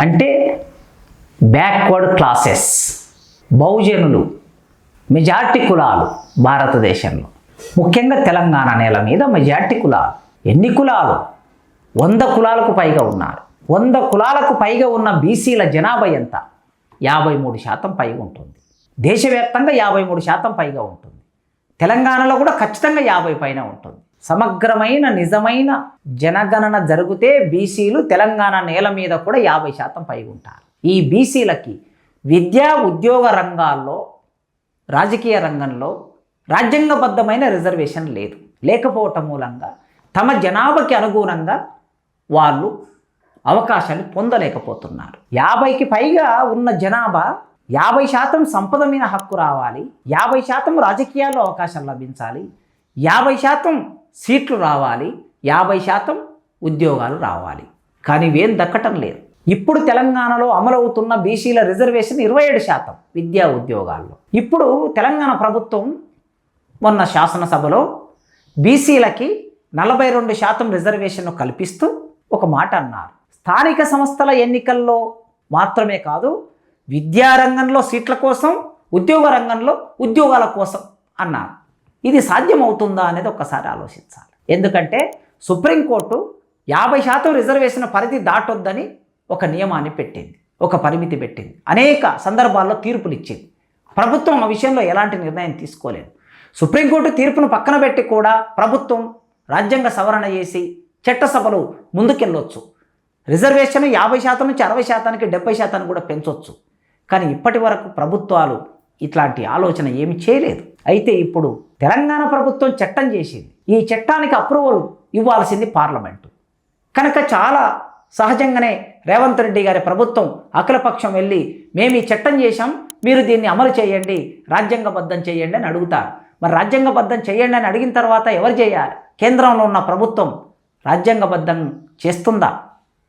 అంటే backward classes బహుజనులు majority కులాలు భారతదేశంలో. ముఖ్యంగా తెలంగాణ నేల మీద మెజార్టీ కులాలు. ఎన్ని కులాలు? వంద కులాలకు పైగా ఉన్నారు. వంద కులాలకు పైగా ఉన్న బీసీల జనాభా ఎంత? యాభై మూడు శాతం పైగా ఉంటుంది. దేశవ్యాప్తంగా యాభై మూడు శాతం పైగా ఉంటుంది. తెలంగాణలో కూడా ఖచ్చితంగా యాభై పైన ఉంటుంది. సమగ్రమైన నిజమైన జనగణన జరిగితే బీసీలు తెలంగాణ నేల మీద కూడా యాభై శాతం పైగా ఉంటారు. ఈ బీసీలకి విద్యా ఉద్యోగ రంగాల్లో రాజకీయ రంగంలో రాజ్యాంగబద్ధమైన రిజర్వేషన్ లేదు. లేకపోవటం మూలంగా తమ జనాభాకి అనుగుణంగా వాళ్ళు అవకాశాన్ని పొందలేకపోతున్నారు. యాభైకి పైగా ఉన్న జనాభా యాభై శాతం సంపద మీద హక్కు రావాలి యాభై శాతం రాజకీయాల్లో అవకాశం లభించాలి యాభై శాతం సీట్లు రావాలి యాభై శాతం ఉద్యోగాలు రావాలి. కానీ ఇవేం దక్కటం లేదు. ఇప్పుడు తెలంగాణలో అమలవుతున్న బీసీల రిజర్వేషన్ ఇరవై ఏడు శాతం విద్యా ఉద్యోగాల్లో. ఇప్పుడు తెలంగాణ ప్రభుత్వం మొన్న శాసనసభలో బీసీలకి నలభై రెండు శాతం రిజర్వేషన్ను కల్పిస్తూ ఒక మాట అన్నారు. స్థానిక సంస్థల ఎన్నికల్లో మాత్రమే కాదు విద్యారంగంలో సీట్ల కోసం ఉద్యోగ రంగంలో ఉద్యోగాల కోసం అన్నారు. ఇది సాధ్యమవుతుందా అనేది ఒక్కసారి ఆలోచించాలి. ఎందుకంటే సుప్రీంకోర్టు యాభై శాతం రిజర్వేషన్ పరిధి దాటొద్దని ఒక నియమాన్ని పెట్టింది ఒక పరిమితి పెట్టింది అనేక సందర్భాల్లో తీర్పులు ఇచ్చింది ప్రభుత్వం ఆ విషయంలో ఎలాంటి నిర్ణయం తీసుకోలేదు. సుప్రీంకోర్టు తీర్పును పక్కన పెట్టి కూడా ప్రభుత్వం రాజ్యాంగ సవరణ చేసి చట్టసభలు ముందుకెళ్ళొచ్చు. రిజర్వేషన్ యాభై శాతం నుంచి అరవై శాతానికి డెబ్బై శాతానికి కూడా పెంచవచ్చు కానీ ఇప్పటి వరకు ప్రభుత్వాలు ఇట్లాంటి ఆలోచన ఏమి చేయలేదు. అయితే ఇప్పుడు తెలంగాణ ప్రభుత్వం చట్టం చేసింది. ఈ చట్టానికి అప్రూవల్ ఇవ్వాల్సింది పార్లమెంటు. కనుక చాలా సహజంగానే రేవంత్ రెడ్డి గారి ప్రభుత్వం అఖిలపక్షం వెళ్ళి మేము ఈ చట్టం చేశాం మీరు దీన్ని అమలు చేయండి రాజ్యాంగబద్ధం చేయండి అని అడుగుతారు. మరి రాజ్యాంగబద్ధం చేయండి అని అడిగిన తర్వాత ఎవరు చేయాలి? కేంద్రంలో ఉన్న ప్రభుత్వం రాజ్యాంగబద్ధం చేస్తుందా?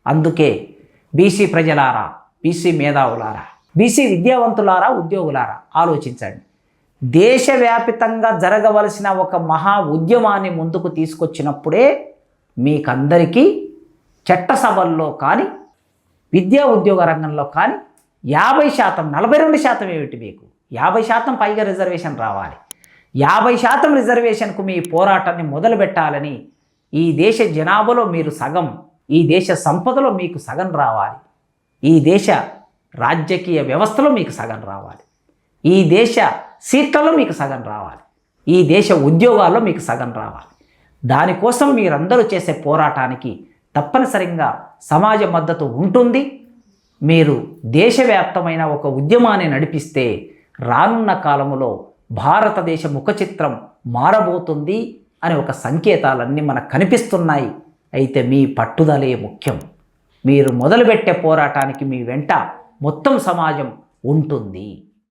అందుకే బీసీ ప్రజలారా బీసీ మేధావులారా బీసీ విద్యావంతులారా ఉద్యోగులారా ఆలోచించండి. దేశవ్యాపితంగా జరగవలసిన ఒక మహా ఉద్యమాన్ని ముందుకు తీసుకొచ్చినప్పుడే మీకందరికీ చట్టసభల్లో కానీ విద్యా ఉద్యోగ రంగంలో కానీ యాభై శాతం నలభై రెండు శాతం ఏమిటి మీకు? యాభై శాతం పైగా రిజర్వేషన్ రావాలి. యాభై శాతం రిజర్వేషన్కు మీ పోరాటాన్ని మొదలుపెట్టాలని ఈ దేశ జనాభాలో మీరు సగం ఈ దేశ సంపదలో మీకు సగం రావాలి. ఈ దేశ రాజకీయ వ్యవస్థలో మీకు సగం రావాలి. ఈ దేశ సీట్లలో మీకు సగం రావాలి. ఈ దేశ ఉద్యోగాల్లో మీకు సగం రావాలి. దానికోసం మీరందరూ చేసే పోరాటానికి తప్పనిసరిగా సమాజ మద్దతు ఉంటుంది. మీరు దేశవ్యాప్తమైన ఒక ఉద్యమాన్ని నడిపిస్తే రానున్న కాలంలో భారతదేశ ముఖచిత్రం మారబోతుంది అనే ఒక సంకేతాలన్నీ మనకు కనిపిస్తున్నాయి. అయితే మీ పట్టుదలే ముఖ్యం. మీరు మొదలుపెట్టే పోరాటానికి మీ వెంట మొత్తం సమాజం ఉంటుంది.